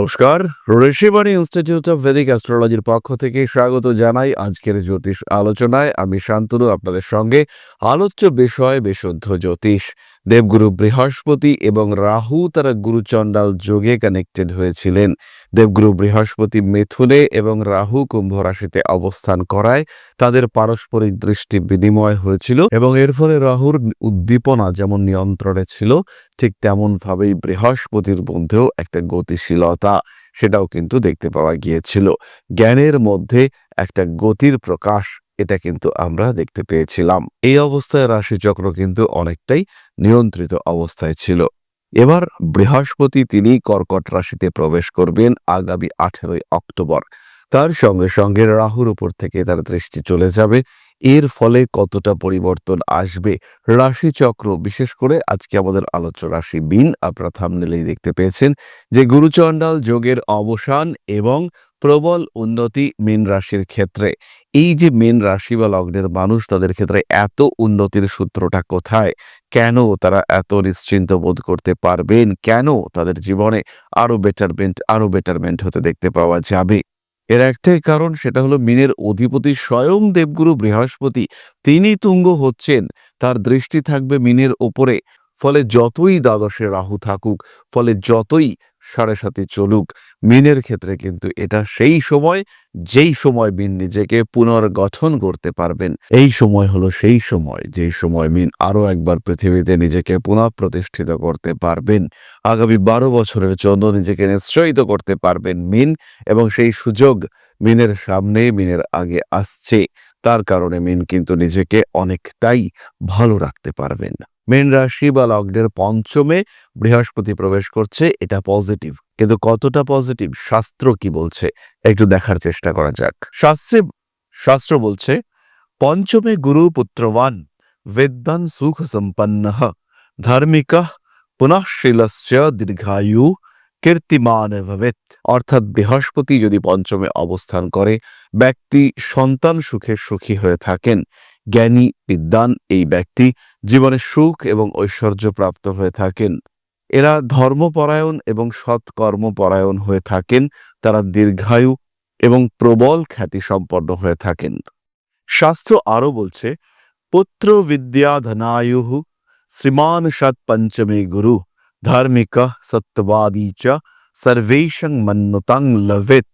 নমস্কার Rishibani institute of Vedic অ্যাস্ট্রোলজির পক্ষ থেকে স্বাগত জানাই আজকের জ্যোতিষ আলোচনায়। আমি শান্তনু, আপনাদের সঙ্গে আলোচ্য বিষয় বিশুদ্ধ জ্যোতিষ। দেবগুরু বৃহস্পতি এবং রাহু তারা গুরুচণ্ডাল যোগে কানেক্টেড হয়েছিলেন। দেবগুরু বৃহস্পতি মিথুনে এবং রাহু কুম্ভ রাশিতে অবস্থান করায় তাদের পারস্পরিক দৃষ্টি বিনিময় হয়েছিল এবং এর ফলে রাহুর উদ্দীপনা যেমন নিয়ন্ত্রণে ছিল, ঠিক তেমনভাবেই বৃহস্পতির মধ্যেও একটা গতিশীলতা সেটাও কিন্তু দেখতে পাওয়া গিয়েছিল। জ্ঞানের মধ্যে একটা গতির প্রকাশ, এটা কিন্তু আমরা দেখতে পেয়েছিলাম। এই অবস্থায় রাশিচক্র কিন্তু অনেকটাই নিয়ন্ত্রিত অবস্থায় ছিল। এবার বৃহস্পতি তিনি কর্কট রাশিতে প্রবেশ করবেন আগামী আঠেরোই অক্টোবর। তার সঙ্গে সঙ্গে রাহুর উপর থেকে তার দৃষ্টি চলে যাবে। এর ফলে কতটা পরিবর্তন আসবে রাশিচক্র, বিশেষ করে আজকে আমাদের আলোচ্য রাশি বিন আপনারা থামনেলেই দেখতে পেয়েছেন যে গুরুচণ্ডাল যোগের অবসান এবং প্রবল উন্নতি মীন রাশির ক্ষেত্রে। এই যে মীন রাশি বা লগ্নের মানুষ তাদের ক্ষেত্রে এত উন্নতির সূত্রটা কোথায়? কেন তারা এত নিশ্চিন্ত বোধ করতে পারবেন? কেন তাদের জীবনে আরও বেটারমেন্ট আরও বেটারমেন্ট হতে দেখতে পাওয়া যাবে? এর একটাই কারণ সেটা হলো মিনের অধিপতি স্বয়ং দেবগুরু বৃহস্পতি। তিনি তুঙ্গ হচ্ছেন। তার দৃষ্টি থাকবে মিনের ওপরে। ফলে যতই দ্বাদশে রাহু থাকুক, ফলে যতই সাড়ে সাথে চলুক। মিনের ক্ষেত্রে কিন্তু এটা সেই সময়, যেই সময় মিন নিজেকে পুনর্গঠন করতে পারবেন। এই সময় হলো সেই সময় যেই সময় মিন আরও একবার পৃথিবীতে নিজেকে পুনঃ প্রতিষ্ঠিত করতে পারবেন। আগামী বারো বছরের জন্য নিজেকে নিশ্চয়িত করতে পারবেন মিন এবং সেই সুযোগ মিনের সামনে মিনের আগে আসছে। তার কারণে মিন কিন্তু নিজেকে অনেকটাই ভালো রাখতে পারবেন। মেন রাশি বা লগ্নের পঞ্চমে বৃহস্পতি প্রবেশ করছে, এটা পজিটিভ কিন্তু কতটা পজিটিভ শাস্ত্র কি বলছে? একটু দেখার চেষ্টা করা যাক। শাস্ত্রে, শাস্ত্র বলছে, পঞ্চমে গুরু পুত্রবান বেদান সুখ সম্পন্ন ধার্মিক পুনঃশীলশ্চ দীর্ঘায়ু কীর্তিমান ভবেত অর্থাৎ বৃহস্পতি যদি পঞ্চমে অবস্থান করে, ব্যক্তি সন্তান সুখে সুখী হয়ে থাকেন। জ্ঞানী, বিদ্বান এই ব্যক্তি জীবনে সুখ এবং ঐশ্বর্য প্রাপ্ত হয়ে থাকেন। এরা ধর্মপরায়ণ এবং সৎকর্মপরায়ণ হয়ে থাকেন। তারা দীর্ঘায়ু এবং প্রবল খ্যাতি সম্পন্ন হয়ে থাকেন। শাস্ত্র আরও বলছে, পুত্র বিদ্যা ধনায়ু শ্রীমান সৎ পঞ্চমে গুরু, ধার্মিক সত্যবাদী চ, সর্বেশং মন্নতাং লভেত।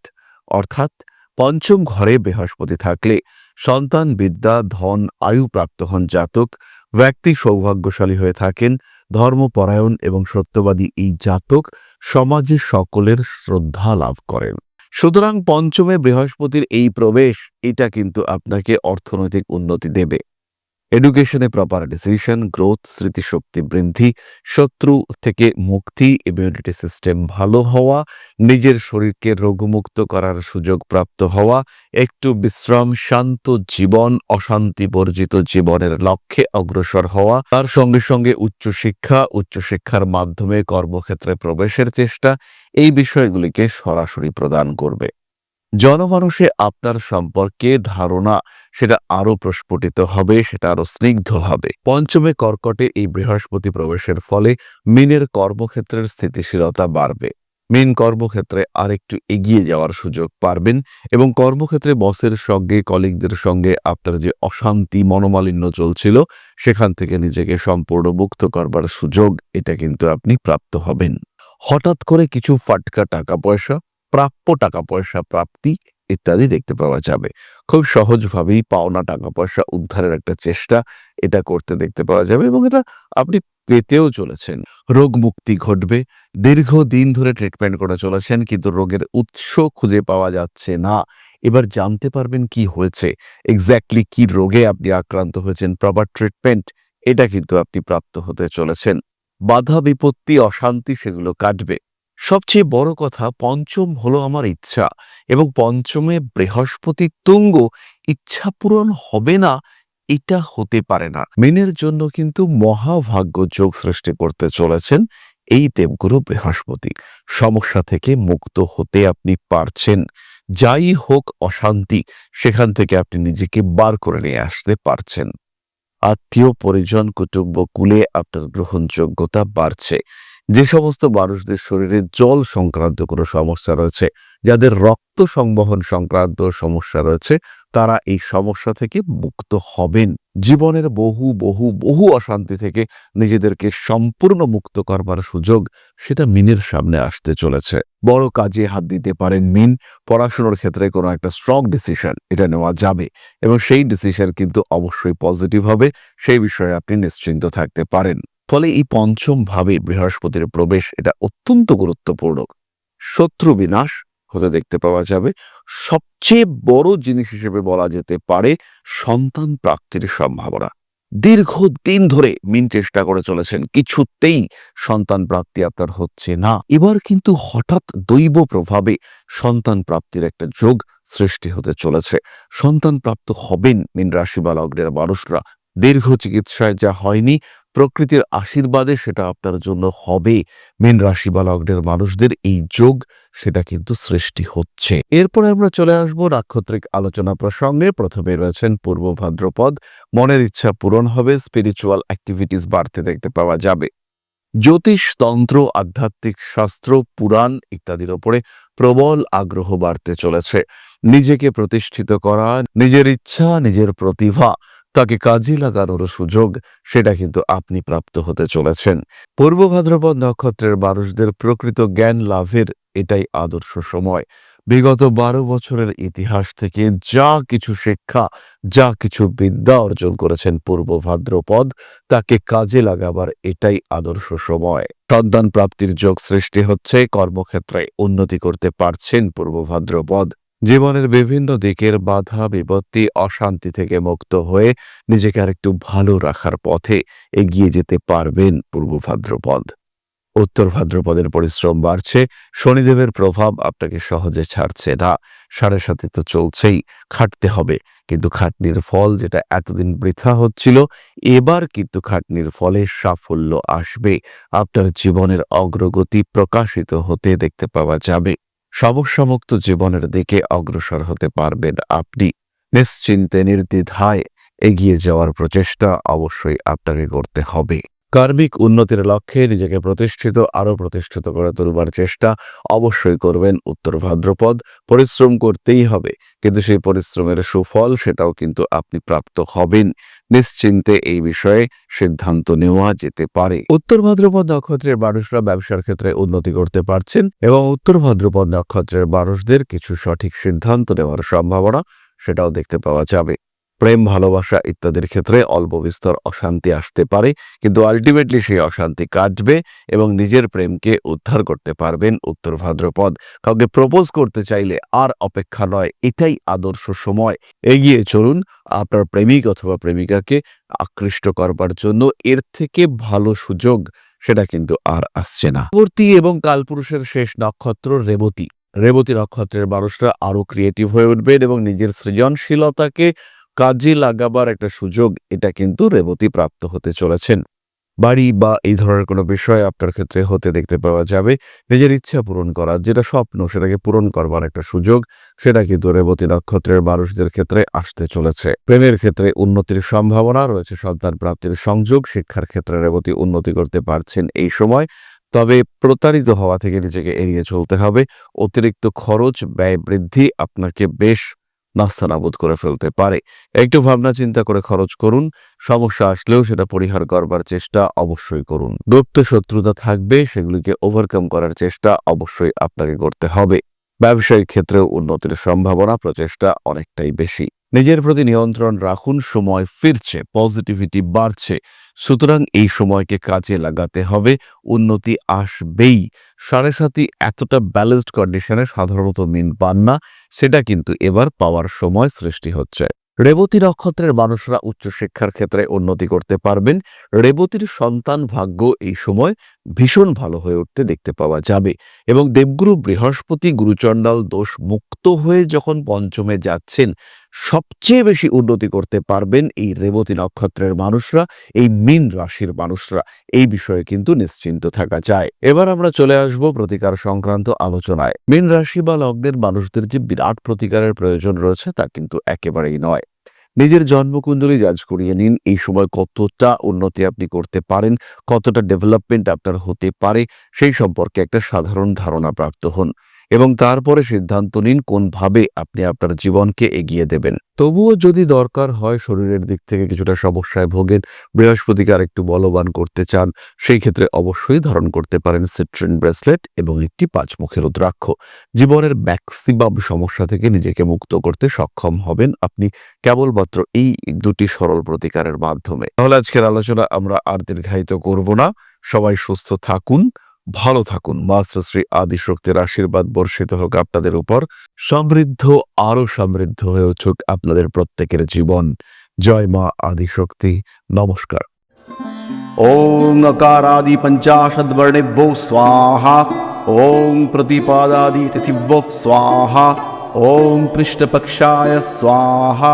অর্থাৎ পঞ্চম ঘরে বৃহস্পতি থাকলে। সন্তান, বিদ্যা, ধন, আয়ু প্রাপ্ত হন জাতক, ব্যক্তি সৌভাগ্যশালী হয়ে থাকেন ধর্মপরায়ণ এবং সত্যবাদী এই জাতক সমাজে সকলের শ্রদ্ধা লাভ করেন। সুতরাং পঞ্চমে বৃহস্পতির এই প্রবেশ, এটা কিন্তু আপনাকে অর্থনৈতিক উন্নতি দেবে। এডুকেশনে প্রপার ডিসিশন গ্রোথ স্মৃতিশক্তি বৃদ্ধি, শত্রু থেকে মুক্তি ইমিউনিটি সিস্টেম ভালো হওয়া, নিজের শরীরকে রোগমুক্ত করার সুযোগ প্রাপ্ত হওয়া, একটু বিশ্রাম, শান্ত জীবন, অশান্তি বর্জিত জীবনের লক্ষ্যে অগ্রসর হওয়া, তার সঙ্গে সঙ্গে উচ্চশিক্ষা উচ্চশিক্ষার মাধ্যমে কর্মক্ষেত্রে প্রবেশের চেষ্টা, এই বিষয়গুলিকে সরাসরি প্রদান করবে। জনমানুষে আপনার সম্পর্কে ধারণা সেটা আরও প্রস্ফুটিত হবে, সেটা আরও স্নিগ্ধ হবে। পঞ্চমে কর্কটে এই বৃহস্পতি প্রবেশের ফলে মিনের কর্মক্ষেত্রের স্থিতিশীলতা বাড়বে। মিন কর্মক্ষেত্রে আরেকটু এগিয়ে যাওয়ার সুযোগ পারবেন এবং কর্মক্ষেত্রে বসের সঙ্গে, কলিগদের সঙ্গে আপনার যে অশান্তি, মনোমালিন্য চলছিল, সেখান থেকে নিজেকে সম্পূর্ণ মুক্ত করবার সুযোগ, এটা কিন্তু আপনি প্রাপ্ত হবেন। হঠাৎ করে কিছু ফাটকা টাকা পয়সা প্রাপ্য টাকা পয়সা প্রাপ্তি ইত্যাদি দেখতে পাওয়া যাবে। খুব সহজভাবেই পাওনা টাকা পয়সা উদ্ধারের একটা চেষ্টা এটা করতে দেখতে পাওয়া যাবে এবং এটা আপনি পেতেও চলেছেন। রোগ মুক্তি ঘটবে। দীর্ঘদিন ধরে ট্রিটমেন্ট করে চলেছেন কিন্তু রোগের উৎস খুঁজে পাওয়া যাচ্ছে না। এবার জানতে পারবেন কি হয়েছে এক্স্যাক্টলি কি রোগে আপনি আক্রান্ত হয়েছেন প্রপার ট্রিটমেন্ট এটা কিন্তু আপনি প্রাপ্ত হতে চলেছেন। বাধা, বিপত্তি, অশান্তি সেগুলো কাটবে। সবচেয়ে বড় কথা, পঞ্চম হলো আমার ইচ্ছা এবং পঞ্চমে বৃহস্পতি তুঙ্গ, ইচ্ছা পূরণ হবে না, এটা হতে পারে না। মেনের জন্য কিন্তু মহাভাগ্য যোগ সৃষ্টি করতে চলেছেন এই দেবগুরু বৃহস্পতি। সমস্যা থেকে মুক্ত হতে আপনি পারছেন। যাই হোক অশান্তি, সেখান থেকে আপনি নিজেকে বার করে নিয়ে আসতে পারছেন। আত্মীয়, পরিজন, কুটুম্ব, কুলে আপনার গ্রহণযোগ্যতা বাড়ছে। যে সমস্ত মানুষদের শরীরে জল সংক্রান্ত কোনো সমস্যা রয়েছে, যাদের রক্ত সংবহন সংক্রান্ত সমস্যা রয়েছে, তারা এই সমস্যা থেকে মুক্ত হবেন। জীবনের বহু বহু বহু অশান্তি থেকে নিজেদেরকে সম্পূর্ণ মুক্ত করবার সুযোগ সেটা মিনের সামনে আসতে চলেছে। বড় কাজে হাত দিতে পারেন মিন। পড়াশোনার ক্ষেত্রে কোনো একটা স্ট্রং ডিসিশন এটা নেওয়া যাবে এবং সেই ডিসিশন কিন্তু অবশ্যই পজিটিভ হবে। সেই বিষয়ে আপনি নিশ্চিন্ত থাকতে পারেন। ফলে এই পঞ্চম ভাবে বৃহস্পতির প্রবেশ এটা অত্যন্ত গুরুত্বপূর্ণ। শত্রু বিনাশ হতে দেখতে পাওয়া যাবে। সবচেয়ে বড় জিনিস হিসেবে বলা যেতে পারে সন্তান প্রাপ্তির সম্ভাবনা। দীর্ঘদিন ধরে মিন চেষ্টা করে চলেছেন, কিছুতেই সন্তান প্রাপ্তি আপনার হচ্ছে না। এবার কিন্তু হঠাৎ দৈব প্রভাবে সন্তান প্রাপ্তির একটা যোগ সৃষ্টি হতে চলেছে। সন্তান প্রাপ্ত হবেন মিন রাশি বা লগ্নের মানুষরা। দীর্ঘ চিকিৎসায় যা হয়নি প্রকৃতির আশীর্বাদে সেটা আপনার জন্য হবে। মীন রাশি বা লগ্নের মানুষদের এই যোগ, সেটা কিন্তু সৃষ্টি হচ্ছে। এরপরে আমরা চলে আসব নাক্ষত্রিক আলোচনা প্রসঙ্গে। প্রথমে রয়েছেন পূর্ব ভাদ্রপদ। মনের ইচ্ছা পূরণ হবে স্পিরিচুয়াল অ্যাক্টিভিটিস বাড়তে দেখতে পাওয়া যাবে। জ্যোতিষ, তন্ত্র, আধ্যাত্মিক শাস্ত্র, পুরাণ ইত্যাদির ওপরে প্রবল আগ্রহ বাড়তে চলেছে। নিজেকে প্রতিষ্ঠিত করা, নিজের ইচ্ছা, নিজের প্রতিভা তাকে কাজে লাগানোর সুযোগ, সেটা কিন্তু আপনি প্রাপ্ত হতে চলেছেন। পূর্ব ভাদ্রপদ নক্ষত্রের মানুষদের প্রকৃত জ্ঞান লাভের এটাই আদর্শ সময়। বিগত বারো বছরের ইতিহাস থেকে যা কিছু শিক্ষা, যা কিছু বিদ্যা অর্জন করেছেন পূর্ব ভাদ্রপদ, তাকে কাজে লাগাবার এটাই আদর্শ সময়। সন্তান প্রাপ্তির যোগ সৃষ্টি হচ্ছে কর্মক্ষেত্রে উন্নতি করতে পারছেন পূর্ব ভাদ্রপদ। জীবনের বিভিন্ন দিকের বাধা, বিপত্তি, অশান্তি থেকে মুক্ত হয়ে নিজেকে আরেকটু ভালো রাখার পথে এগিয়ে যেতে পারবেন পূর্ব ভাদ্রপদ। উত্তর ভাদ্রপদের পরিশ্রম বাড়ছে, শনিদেবের প্রভাব আপনাকে সহজে ছাড়ছে না। সাড়ে সাথে তো চলছেই, খাটতে হবে। কিন্তু খাটনির ফল যেটা এতদিন বৃথা হচ্ছিল, এবার কিন্তু খাটনির ফলে সাফল্য আসবে। আপনার জীবনের অগ্রগতি প্রকাশিত হতে দেখতে পাওয়া যাবে। সমস্যামুক্ত জীবনের দিকে অগ্রসর হতে পারবেন আপনি। নিশ্চিন্তে, নির্দ্বিধায় এগিয়ে যাওয়ার প্রচেষ্টা অবশ্যই আপনাকে করতে হবে। কার্মিক উন্নতির লক্ষ্যে নিজেকে প্রতিষ্ঠিত, আরও প্রতিষ্ঠিত করে তুলবার চেষ্টা অবশ্যই করবেন উত্তর ভাদ্রপদ। পরিশ্রম করতেই হবে, কিন্তু সেই পরিশ্রমের সুফল সেটাও কিন্তু আপনি প্রাপ্ত হবেন। নিশ্চিন্তে এই বিষয়ে সিদ্ধান্ত নেওয়া যেতে পারে। উত্তর ভাদ্রপদ নক্ষত্রের মানুষরা ব্যবসার ক্ষেত্রে উন্নতি করতে পারছেন এবং উত্তর ভাদ্রপদ নক্ষত্রের মানুষদের কিছু সঠিক সিদ্ধান্ত নেওয়ার সম্ভাবনা সেটাও দেখতে পাওয়া যাবে। প্রেম, ভালোবাসা ইত্যাদির ক্ষেত্রে অল্প বিস্তর অশান্তি আসতে পারে, কিন্তু আলটিমেটলি সেই অশান্তি কাটবে এবং নিজের প্রেমকে উদ্ধার করতে পারবেন উত্তর ভাদ্রপদ। কাউকে প্রপোজ করতে চাইলে আর অপেক্ষা নয়, এটাই আদর্শ সময়। এগিয়ে চলুন, আপনার প্রেমিক অথবা প্রেমিকাকে আকৃষ্ট করবার জন্য এর থেকে ভালো সুযোগ, সেটা কিন্তু আর আসছে না। পরবর্তী এবং কালপুরুষের শেষ নক্ষত্র রেবতী। রেবতী নক্ষত্রের মানুষরা আরও ক্রিয়েটিভ হয়ে উঠবেন এবং নিজের সৃজনশীলতাকে কাজে লাগাবার একটা সুযোগ, এটা কিন্তু রেবতী প্রাপ্ত হতে চলেছেন। বাড়ি বা এই ধরনের কোনো বিষয় আপনার ক্ষেত্রে হতে দেখতে পাওয়া যাবে। নিজের ইচ্ছা পূরণ করার যেটা স্বপ্ন, সেটাকে পূরণ করবার একটা সুযোগ, সেটা কিন্তু রেবতী নক্ষত্রের মানুষদের ক্ষেত্রে আসতে চলেছে। প্রেমের ক্ষেত্রে উন্নতির সম্ভাবনা রয়েছে, সন্তান প্রাপ্তির সংযোগ, শিক্ষার ক্ষেত্রে রেবতী উন্নতি করতে পারছেন এই সময়। তবে প্রতারিত হওয়া থেকে নিজেকে এড়িয়ে চলতে হবে। অতিরিক্ত খরচ, ব্যয় বৃদ্ধি আপনাকে বেশ নাস্তানাবুদ করে ফেলতে পারে। একটু ভাবনা চিন্তা করে খরচ করুন, সমস্যা আসলেও সেটা পরিহার করবার চেষ্টা অবশ্যই করুন। গুপ্ত শত্রুতা থাকবে, সেগুলিকে ওভারকাম করার চেষ্টা অবশ্যই আপনাকে করতে হবে। ব্যবসায়িক ক্ষেত্রেও উন্নতির সম্ভাবনা, প্রচেষ্টা অনেকটাই বেশি। নিজের প্রতি নিয়ন্ত্রণ রাখুন, সময় ফিরছে পজিটিভিটি বাড়ছে। সুতরাং এই সময়কে কাজে লাগাতে হবে, উন্নতি আসবেই। সাড়ে সাথী এতটা ব্যালেন্সড কন্ডিশনে সাধারণত মিন পান না, সেটা কিন্তু এবার পাওয়ার সময় সৃষ্টি হচ্ছে। রেবতী নক্ষত্রের মানুষরা উচ্চশিক্ষার ক্ষেত্রে উন্নতি করতে পারবেন। রেবতীর সন্তান ভাগ্য এই সময় ভীষণ ভালো হয়ে উঠতে দেখতে পাওয়া যাবে এবং দেবগুরু বৃহস্পতি গুরুচণ্ডাল দোষ মুক্ত হয়ে যখন পঞ্চমে যাচ্ছেন সবচেয়ে বেশি উন্নতি করতে পারবেন এই রেবতী নক্ষত্রের মানুষরা, এই মিন রাশির মানুষরা। এই বিষয়ে কিন্তু নিশ্চিন্ত থাকা যায়। এবার আমরা চলে আসব প্রতিকার সংক্রান্ত আলোচনায়। মিন রাশি বা লগ্নের মানুষদের যে বিরাট প্রতিকারের প্রয়োজন রয়েছে তা কিন্তু একেবারেই নয়। নিজের জন্মকুণ্ডলী যাচ করিয়ে নিন। এই সময় কতটা উন্নতি আপনি করতে পারেন, কতটা ডেভেলপমেন্ট আপনার হতে পারে, সেই সম্পর্কে একটা সাধারণ ধারণা প্রাপ্ত হন। এবং তারপরে সিদ্ধান্ত নিন কোনভাবে আপনি আপনার জীবনকে এগিয়ে দেবেন। তবুও যদি দরকার হয় শরীরের দিক থেকে কিছুটা সমস্যায় ভোগেন, বৃহস্পতিকে আর একটু বলবান করতে চান, সেই ক্ষেত্রে অবশ্যই ধারণ করতে পারেন সিট্রিন ব্রেসলেট এবং একটি পাঁচমুখী রুদ্রাক্ষ। জীবনের ম্যাক্সিমাম সমস্যা থেকে নিজেকে মুক্ত করতে সক্ষম হবেন আপনি কেবলমাত্র এই দুটি সরল প্রতিকারের মাধ্যমে। তাহলে আজকের আলোচনা আমরা আর দীর্ঘায়িত করব না। সবাই সুস্থ থাকুন। ভালো থাকুন মাস্টার শ্রী আদিশক্তির আশীর্বাদ বর্ষিত হোক আপনাদের উপর সমৃদ্ধ আরো সমৃদ্ধ হয়ে উঠুক আপনাদের প্রত্যেকের জীবন জয় মা আদিশক্তি নমস্কার ॐ अकारादि पञ्चाशद्वर्णेभ्यो स्वाहा ॐ प्रतिपादादि तिथिभ्यो स्वाहा ॐ पृष्ठपक्षाय स्वाहा